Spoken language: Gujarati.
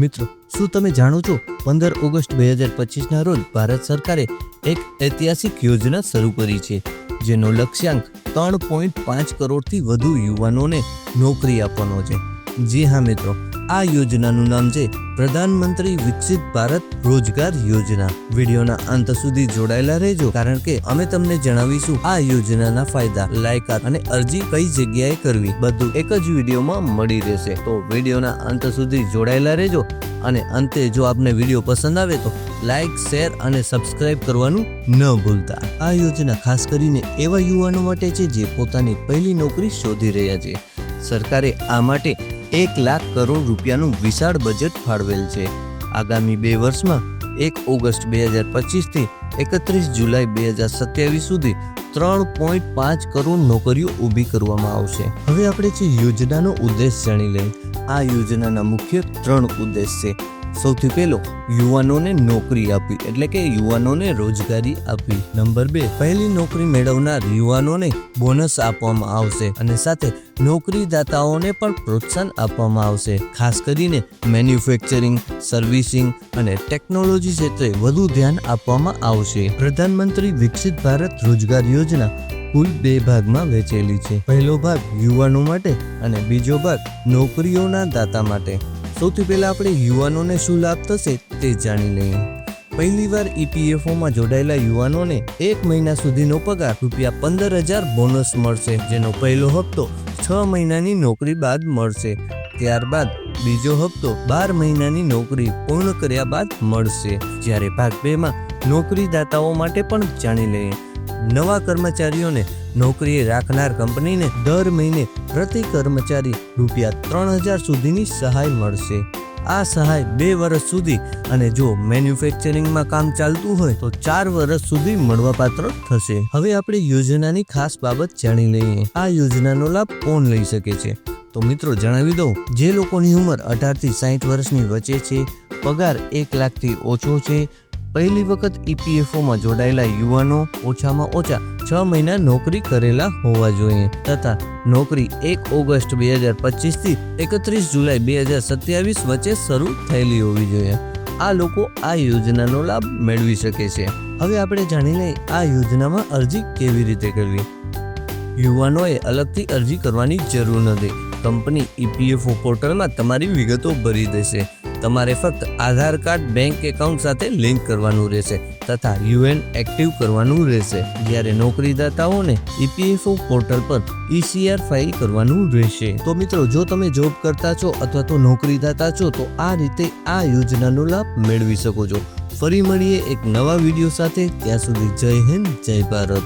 મિત્રો, શું તમે જાણો છો? પંદર ઓગસ્ટ બે હજાર પચીસના રોજ ભારત સરકારે એક ઐતિહાસિક યોજના શરૂ કરી છે, જેનો લક્ષ્યાંક ત્રણ પોઈન્ટ પાંચ કરોડથી વધુ યુવાનોને નોકરી આપવાનો છે. જી હા, મિત્રો. આ યોજનાનું નામ છે પ્રધાનમંત્રી વિકસિત ભારત રોજગાર યોજના. વિડીયોના અંત સુધી જોડાયેલા રહેજો, કારણ કે અમે તમને જણાવીશું આ યોજનાના ફાયદા, લાયકાત અને અરજી કઈ જગ્યાએ કરવી. બધું એક જ વિડીયોમાં મળી રહેશે. તો વિડીયોના અંત સુધી જોડાયેલા રહેજો અને અંતે જો આપને વીડિયો પસંદ આવે તો લાઇક શેર અને સબસ્ક્રાઇબ કરવાનું ન ભૂલતા. આ યોજના ખાસ કરીને એવા યુવાનો માટે છે જે પોતાની પહેલી નોકરી શોધી રહ્યા છે. સરકારે આ માટે એક લાખ કરોડ રૂપિયાનું વિશાળ બજેટ ફાળવેલ છે. આગામી બે વર્ષમાં એક ઓગસ્ટ બે હજાર પચીસથી એકત્રીસ જુલાઈ બે હજાર સત્યાવીસ સુધી ત્રણ પોઈન્ટ પાંચ કરોડ નોકરીઓ ઊભી કરવામાં આવશે. હવે આપણે જે યોજનાનો ઉદ્દેશ જાણી લઈએ. આ યોજનાના મુખ્ય ત્રણ ઉદ્દેશ છે. સૌથી પહેલો, યુવાનોને નોકરી આપવી, એટલે કે યુવાનોને રોજગારી આપવી. નંબર બે, પહેલી નોકરી મેળવનાર યુવાનોને બોનસ આપવામાં આવશે અને સાથે નોકરીદાતાઓને પણ પ્રોત્સાહન આપવામાં આવશે. ખાસ કરીને મેન્યુફેક્ચરિંગ, સર્વિસિંગ અને ટેકનોલોજી ક્ષેત્રે વધુ ધ્યાન આપવામાં આવશે. પ્રધાનમંત્રી વિકસિત ભારત રોજગાર યોજના કુલ બે ભાગમાં વહેંચેલી છે. પહેલો ભાગ યુવાનો માટે અને બીજો ભાગ નોકરીઓના દાતા માટે. સૌથી પહેલા આપણે યુવાનોને શું લાભ થશે તે જાણી લઈએ. પહેલીવાર ઈપીએફઓમાં જોડાયેલા યુવાનોને એક મહિના સુધીનો પગાર રૂપિયા પંદર હજાર બોનસ મળશે, જેનો પહેલો હપ્તો છ મહિનાની નોકરી બાદ મળશે. ત્યારબાદ બીજો હપ્તો બાર મહિનાની નોકરી પૂર્ણ કર્યા બાદ મળશે. જ્યારે ભાગ બેમાં નોકરીદાતાઓ માટે પણ જાણી લઈએ. નવા કર્મચારીઓને નોકરીએ રાખનાર કંપનીને દર મહિને પ્રતિ કર્મચારી રૂપિયા ત્રણ હજાર સુધીની સહાય મળશે. આ સહાય બે વર્ષ સુધી અને જો મેન્યુફેક્ચરિંગમાં કામ ચાલતું હોય તો ચાર વર્ષ સુધી મળવાપાત્ર થશે. હવે આપણે યોજનાની ખાસ બાબત જાણી લઈએ. આ યોજનાનો લાભ કોણ લઈ શકે છે? તો મિત્રો જણાવી દઉં, જે લોકોની ઉંમર અઢારથી સાઠ વર્ષની વચ્ચે છે, પગાર એક લાખથી ઓછો છે પહેલી વખત ઈપીએફઓમાં જોડાયેલા યુવાનો ઓછામાં ઓછા છ મહિના નોકરી કરેલા હોવા જોઈએ તથા નોકરી એક ઓગસ્ટ બે હજાર પચીસથી એકત્રીસ જુલાઈ બે હજાર સત્યાવીસ વચ્ચે શરૂ થયેલી હોવી જોઈએ. આ લોકો આ યોજનાનો લાભ મેળવી શકે છે. હવે આપણે જાણી લઈએ આ યોજનામાં અરજી કેવી રીતે કરવી. યુવાનોએ અલગથી અરજી કરવાની જરૂર નથી. કંપની ઈપીએફઓ પોર્ટલમાં તમારી વિગતો ભરી દેશે. તમારે ફક્ત આધાર કાર્ડ, બેંક એકાઉન્ટ સાથે લિંક કરવાનું રહેશે તથા યુએન એક્ટિવ કરવાનું રહેશે. જ્યારે નોકરીદાતાઓને ઈપીએફઓ પોર્ટલ પર ઈસીઆર ફાઇલ કરવાનું રહેશે. તો મિત્રો, જો તમે જોબ કરતા છો અથવા તો નોકરીદાતા છો, તો આ રીતે આ યોજનાનો લાભ મેળવી શકો છો. ફરી મળીએ એક નવા વીડિયો સાથે. ત્યાં સુધી જય હિન્દ, જય ભારત.